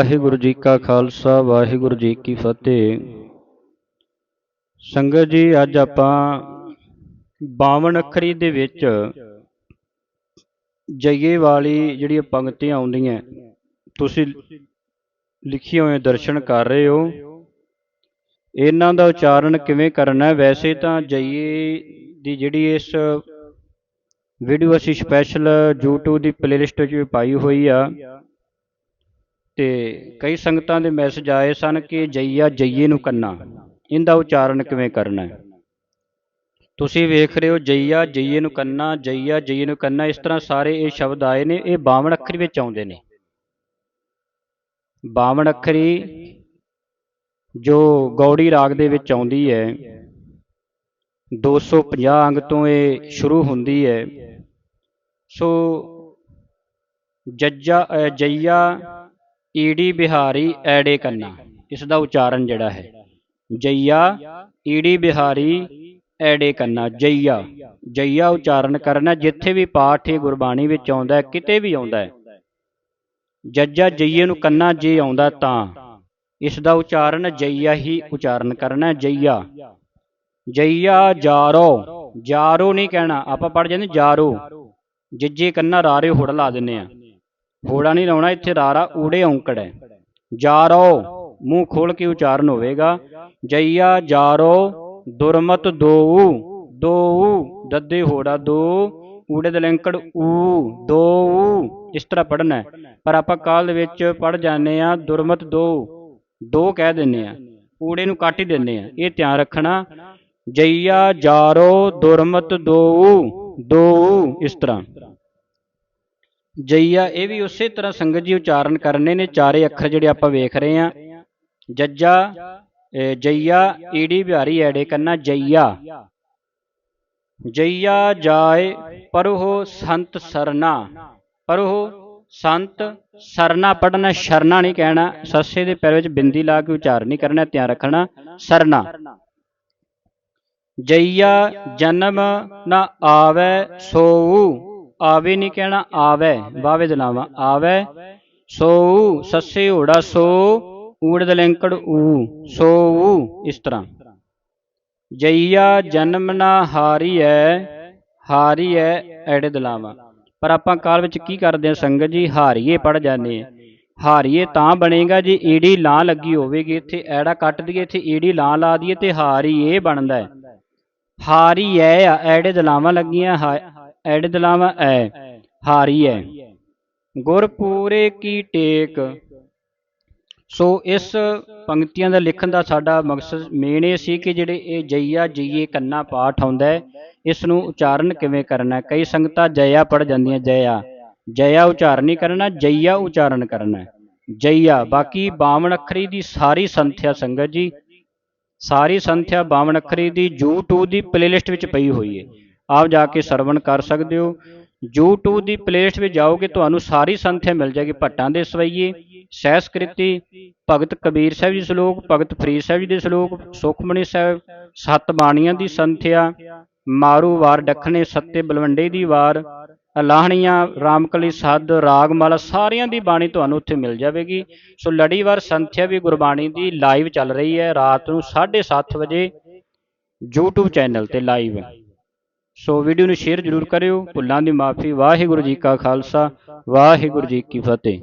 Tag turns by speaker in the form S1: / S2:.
S1: ਵਾਹਿਗੁਰੂ ਜੀ ਕਾ ਖਾਲਸਾ, ਵਾਹਿਗੁਰੂ ਜੀ ਕੀ ਫਤਿਹ। ਸੰਗਤ ਜੀ, ਅੱਜ ਆਪਾਂ 52 ਅੱਖਰੀ ਦੇ ਵਿੱਚ ਜਈਏ ਵਾਲੀ ਜਿਹੜੀਆਂ ਪੰਕਤੀਆਂ ਆਉਂਦੀਆਂ, ਤੁਸੀਂ ਲਿਖੀਆਂ ਹੋਏ ਦਰਸ਼ਨ ਕਰ ਰਹੇ ਹੋ। ਇਹਨਾਂ ਦਾ ਉਚਾਰਨ ਕਿਵੇਂ ਕਰਨਾ ਹੈ? ਵੈਸੇ ਤਾਂ ਜਈਏ ਦੀ ਜਿਹੜੀ ਇਸ ਵੀਡੀਓ ਅਸੀਂ ਸਪੈਸ਼ਲ YouTube ਦੀ ਪਲੇਲਿਸਟ ਵਿੱਚ ਵੀ ਪਾਈ ਹੋਈ ਆ। ਤੇ ਕਈ ਸੰਗਤਾਂ ਦੇ ਮੈਸੇਜ ਆਏ ਸਨ ਕਿ ਜਈਆ ਜਈਏ ਨੂੰ ਕੰਨਾ। ਇਹਦਾ ਉਚਾਰਨ ਕਿਵੇਂ ਕਰਨਾ ਹੈ? ਤੁਸੀਂ ਵੇਖ ਰਹੇ ਹੋ, ਜਈਆ ਜਈਏ ਨੂੰ ਕੰਨਾ, ਜਈਆ ਜਈਏ ਨੂੰ ਕੰਨਾ। ਇਸ ਤਰ੍ਹਾਂ ਸਾਰੇ ਇਹ ਸ਼ਬਦ ਆਏ ਨੇ, ਇਹ 52 ਅੱਖਰੀ ਵਿੱਚ ਆਉਂਦੇ ਨੇ। 52 ਅੱਖਰੀ ਜੋ ਗੌੜੀ ਰਾਗ ਦੇ ਵਿੱਚ ਆਉਂਦੀ ਹੈ 250 ਅੰਗ ਤੋਂ ਇਹ ਸ਼ੁਰੂ ਹੁੰਦੀ ਹੈ। ਸੋ ਜੱਜਾ ਜਈਆ ਈੜੀ ਬਿਹਾਰੀ ਐੜੇ ਕੰਨਾ। ਇਸ ਦਾ ਉਚਾਰਨ ਜਿਹੜਾ ਹੈ ਜਈਆ ਈੜੀ ਬਿਹਾਰੀ ਐੜੇ ਕੰਨਾ ਜਈਆ। ਜਈਆ ਉਚਾਰਨ ਕਰਨਾ ਜਿੱਥੇ ਵੀ ਪਾਠ ਇਹ ਗੁਰਬਾਣੀ ਵਿੱਚ ਆਉਂਦਾ ਹੈ ਕਿਤੇ ਵੀ ਆਉਂਦਾ ਹੈ। ਜੱਜਾ ਜਈਏ ਨੂੰ ਕੰਨਾ ਜੇ ਆਉਂਦਾ ਤਾਂ। ਇਸ ਦਾ ਉਚਾਰਨ ਜਈਆ ਹੀ ਉਚਾਰਨ ਕਰਨਾ ਹੈ, ਜਈਆ। ਜਈਆ ਜਾਰੋ ਜਾਰੋ ਨਹੀਂ ਕਹਿਣਾ ਆਪਾਂ ਪੜ ਜਾਂਦੇ ਜਾਰੋ। ਜਿੱਜੇ ਕੰਨਾ ਰਾਰੇ ਹੁੜ ਲਾ ਦਿੰਨੇ ਆ। ਹੋੜਾ ਨਹੀਂ ਲਾਉਣਾ, ਇੱਥੇ ਰਾਰਾ ਊੜੇ ਔਂਕੜ ਹੈ। ਜਾਰੋ, ਮੂੰਹ ਖੋਲ ਕੇ ਉਚਾਰਨ ਹੋਵੇਗਾ। ਜਈਆ, ਜਾਰੋ, ਦੁਰਮਤ ਦੋਊ ਦੋਊ, ਦੱਦੇ ਹੋੜਾ ਦੋ, ਊੜੇ ਦੇ ਲੈਂਕੜ ਊ, ਦੋਊ, ਇਸ ਤਰ੍ਹਾਂ ਪੜਨਾ ਹੈ। ਪਰ ਆਪਾਂ ਕਾਲ ਦੇ ਵਿੱਚ ਪੜ ਜਾਂਦੇ ਆ ਦੁਰਮਤ ਦੋ ਦੋ ਕਹਿ ਦਿੰਨੇ ਆ ਊੜੇ ਨੂੰ ਕੱਟ ਹੀ ਦਿੰਨੇ ਆ ਇਹ ਧਿਆਨ ਰੱਖਣਾ। ਜਈਆ, ਜਾਰੋ, ਦੁਰਮਤ ਦੋ ਦੋਊ, ਇਸ ਤਰ੍ਹਾਂ। ਜਈਆ, ਇਹ ਵੀ ਉਸੇ ਤਰ੍ਹਾਂ ਸੰਗਤ ਜੀ ਉਚਾਰਨ ਕਰਨੇ ਨੇ, ਚਾਰੇ ਅੱਖਰ ਜਿਹੜੇ ਆਪਾਂ ਵੇਖ ਰਹੇ ਆ ਜੱਜਾ ਜਈਆ ਈੜੀ ਬਿਹਾਰੀ ਐੜੇ ਕੰਨਾ, ਜਈਆ। ਜਈਆ ਜਾਏ ਪਰੋ ਸੰਤ ਸਰਨਾ। ਪਰੋ ਸੰਤ ਸਰਨਾ ਪੜਨਾ ਸ਼ਰਨਾ ਨਹੀਂ ਕਹਿਣਾ। ਸੱਸੇ ਦੇ ਪੈਰ ਵਿੱਚ ਬਿੰਦੀ ਲਾ ਕੇ ਉਚਾਰਨ ਨਹੀਂ ਕਰਨਾ, ਧਿਆਨ ਰੱਖਣਾ। ਸਰਨਾ। ਜਈਆ ਜਨਮ ਨਾ ਆਵੇ, ਸੋਊ। ਆਵੇ ਨਹੀਂ ਕਹਿਣਾ ਆਵੇ ਵਾਵੇ ਦੇ ਆਵੇ। ਸੋਊ, ਸੱਸੇ ਹੋੜਾ ਸੋ, ਊੜ ਦੇ ਊ, ਸੋਊ, ਇਸ ਤਰ੍ਹਾਂ। ਜਈਆ ਜਨਮ ਨਾ ਹਾਰੀਐ ਹਾਰੀਐ ਐੜੇ ਦਲਾਵਾ ਪਰ ਆਪਾਂ ਕਾਲ ਵਿੱਚ ਕੀ ਕਰਦੇ ਹਾਂ ਸੰਗਤ ਜੀ? ਹਾਰੀਏ ਪੜ ਜਾਂਦੇ ਆ ਹਾਰੀਏ ਤਾਂ ਬਣੇਗਾ ਜੇ ਈੜੀ ਲਾਂ ਲੱਗੀ ਹੋਵੇਗੀ। ਇੱਥੇ ਐੜਾ ਕੱਟ ਦਈਏ, ਇੱਥੇ ਈੜੀ ਲਾਂ ਲਾ ਦਈਏ ਤੇ ਹਾਰੀਏ ਬਣਦਾ ਹੈ। ਹਾਰੀਐ ਐੜੇ ਦਲਾਵਾਂ ਲੱਗੀਆਂ, ਹਾ- ਐੜੇ ਦਲਾਵਾਂ ਐ। ਹਾਰੀਐ ਗੁਰ ਪੂਰੇ ਕੀ ਟੇਕ। ਸੋ ਇਸ ਪੰਕਤੀਆਂ ਦਾ ਲਿਖਣ ਦਾ ਸਾਡਾ ਮਕਸਦ ਮੇਨ ਇਹ ਸੀ ਕਿ ਜਿਹੜੇ ਇਹ ਜਈਆ ਜਈਏ ਕੰਨਾ ਪਾਠ ਆਉਂਦਾ ਹੈ ਇਸ ਨੂੰ ਉਚਾਰਨ ਕਿਵੇਂ ਕਰਨਾ ਕਈ ਸੰਗਤਾਂ ਜਇਆ ਪੜ ਜਾਂਦੀਆਂ, ਜਇਆ। ਜਇਆ ਉਚਾਰਨ ਨਹੀਂ ਕਰਨਾ, ਜਈਆ ਉਚਾਰਨ ਕਰਨਾ ਹੈ। ਜਈਆ, ਬਾਕੀ 52 ਅੱਖਰੀ ਦੀ ਸਾਰੀ ਸੰਥਿਆ ਸੰਗਤ ਜੀ, ਸਾਰੀ ਸੰਥਿਆ 52 ਅੱਖਰੀ ਦੀ YouTube ਦੀ ਪਲੇਲਿਸਟ ਵਿੱਚ ਪਈ ਹੋਈ ਹੈ। ਆਪ ਜਾ ਕੇ ਸਰਵਣ ਕਰ ਸਕਦੇ ਹੋ। YouTube ਦੀ ਪਲੇਲਿਸਟ ਵਿੱਚ ਜਾਓਗੇ ਤੁਹਾਨੂੰ ਸਾਰੀ ਸੰਥਿਆ ਮਿਲ ਜਾਏਗੀ। ਭੱਟਾਂ ਦੇ ਸਵਈਏ ਸਹਿਸਕ੍ਰਿਤੀ ਭਗਤ ਕਬੀਰ ਸਾਹਿਬ ਜੀ ਸ਼ਲੋਕ, ਭਗਤ ਫਰੀਦ ਸਾਹਿਬ ਜੀ ਦੇ ਸ਼ਲੋਕ ਸੁਖਮਣੀ ਸਾਹਿਬ, ਸੱਤ ਬਾਣੀਆਂ ਦੀ ਸੰਥਿਆ, ਮਾਰੂ ਵਾਰ, ਡੱਖਣੇ ਸੱਤੇ, ਬਲਵੰਡੇ ਦੀ ਵਾਰ, ਅਲਾਹਣੀਆਂ, ਰਾਮਕਲੀ ਸੱਦ, ਰਾਗਮਾਲਾ, ਸਾਰਿਆਂ ਦੀ ਬਾਣੀ ਤੁਹਾਨੂੰ ਉੱਥੇ ਮਿਲ ਜਾਵੇਗੀ। ਸੋ ਲੜੀਵਾਰ ਸੰਥਿਆ ਵੀ ਗੁਰਬਾਣੀ ਦੀ ਲਾਈਵ ਚੱਲ ਰਹੀ ਹੈ। ਰਾਤ ਨੂੰ 7:30 ਵਜੇ YouTube ਚੈਨਲ ਤੇ ਲਾਈਵ ਸੋ ਵੀਡੀਓ ਨੂੰ ਸ਼ੇਅਰ ਜ਼ਰੂਰ ਕਰਿਓ। ਭੁੱਲਾਂ ਦੀ ਮਾਫੀ। ਵਾਹਿਗੁਰੂ ਜੀ ਕਾ ਖਾਲਸਾ। ਵਾਹਿਗੁਰੂ ਜੀ ਕੀ ਫਤਿਹ।